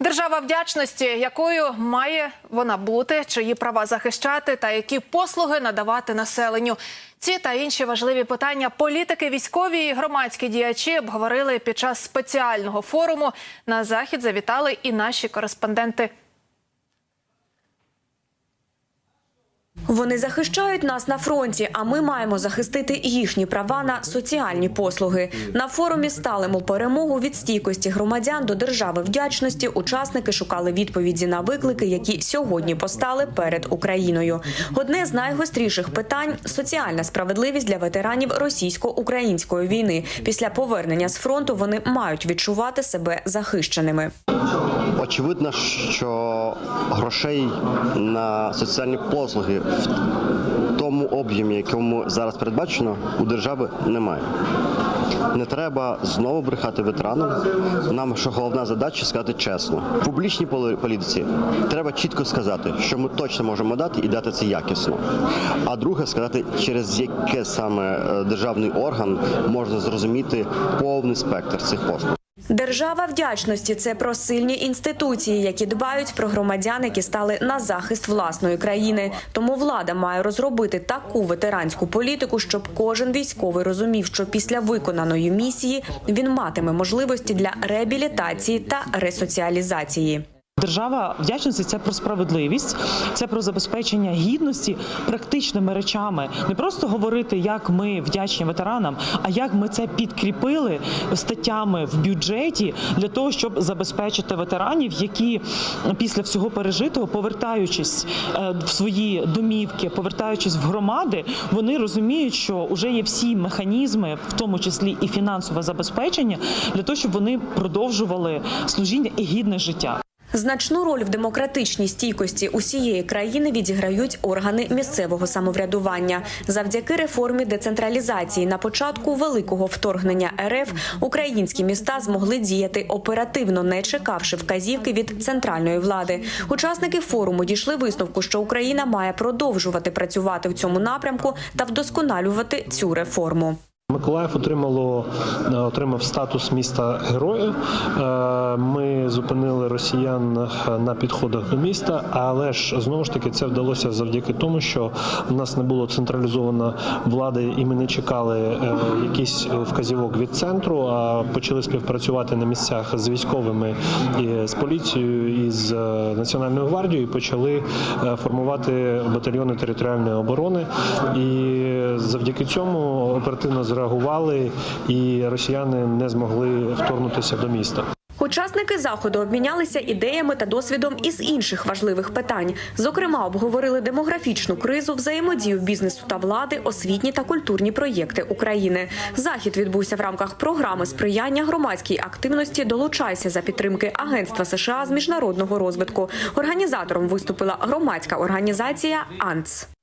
Держава вдячності, якою має вона бути, чиї права захищати та які послуги надавати населенню. Ці та інші важливі питання політики, військові і громадські діячі обговорили під час спеціального форуму. На захід завітали і наші кореспонденти. Вони захищають нас на фронті, а ми маємо захистити їхні права на соціальні послуги. На форумі сталимо перемогу від стійкості громадян до держави вдячності. Учасники шукали відповіді на виклики, які сьогодні постали перед Україною. Одне з найгостріших питань соціальна справедливість для ветеранів російсько-української війни. Після повернення з фронту вони мають відчувати себе захищеними. Очевидно, що грошей на соціальні послуги в тому об'ємі, якому зараз передбачено, у держави немає. Не треба знову брехати ветеранам. Нам що головна задача сказати чесно. В публічній політиці треба чітко сказати, що ми точно можемо дати і дати це якісно. А друге сказати, через яке саме е, державний орган можна зрозуміти повний спектр цих послуг. Держава вдячності це про сильні інституції, які дбають про громадян, які стали на захист власної країни. Тому влада має розробити таку ветеранську політику, щоб кожен військовий розумів, що після виконаної місії він матиме можливості для реабілітації та ресоціалізації. Держава вдячності це про справедливість, це про забезпечення гідності практичними речами. Не просто говорити, як ми вдячні ветеранам, а як ми це підкріпили статтями в бюджеті для того, щоб забезпечити ветеранів, які після всього пережитого, повертаючись е, в свої домівки, повертаючись в громади, вони розуміють, що вже є всі механізми, в тому числі і фінансове забезпечення, для того, щоб вони продовжували служіння і гідне життя. Значну роль в демократичній стійкості усієї країни відіграють органи місцевого самоврядування. Завдяки реформі децентралізації на початку великого вторгнення РФ українські міста змогли діяти оперативно, не чекавши вказівки від центральної влади. Учасники форуму дійшли висновку, що Україна має продовжувати працювати в цьому напрямку та вдосконалювати цю реформу. Миколаїв отримало е, отримав статус міста героя. Е, Ми зупинили росіян е, на підходах до міста, але ж знову ж таки це вдалося завдяки тому, що в нас не було централізовано влади, і ми не чекали якісь вказівок від центру, а почали співпрацювати на місцях з військовими і з поліцією і з національною гвардією. і Почали формувати батальйони територіальної оборони, і завдяки цьому оперативно зреагували, і росіяни не змогли вторгнутися до міста. Учасники заходу обмінялися ідеями та досвідом із інших важливих питань. Зокрема, обговорили демографічну кризу, взаємодію бізнесу та влади, освітні та культурні проєкти України. Захід відбувся в рамках програми сприяння громадській активності Долучайся за підтримки Агентства США з міжнародного розвитку. Організатором виступила громадська організація АНЦ.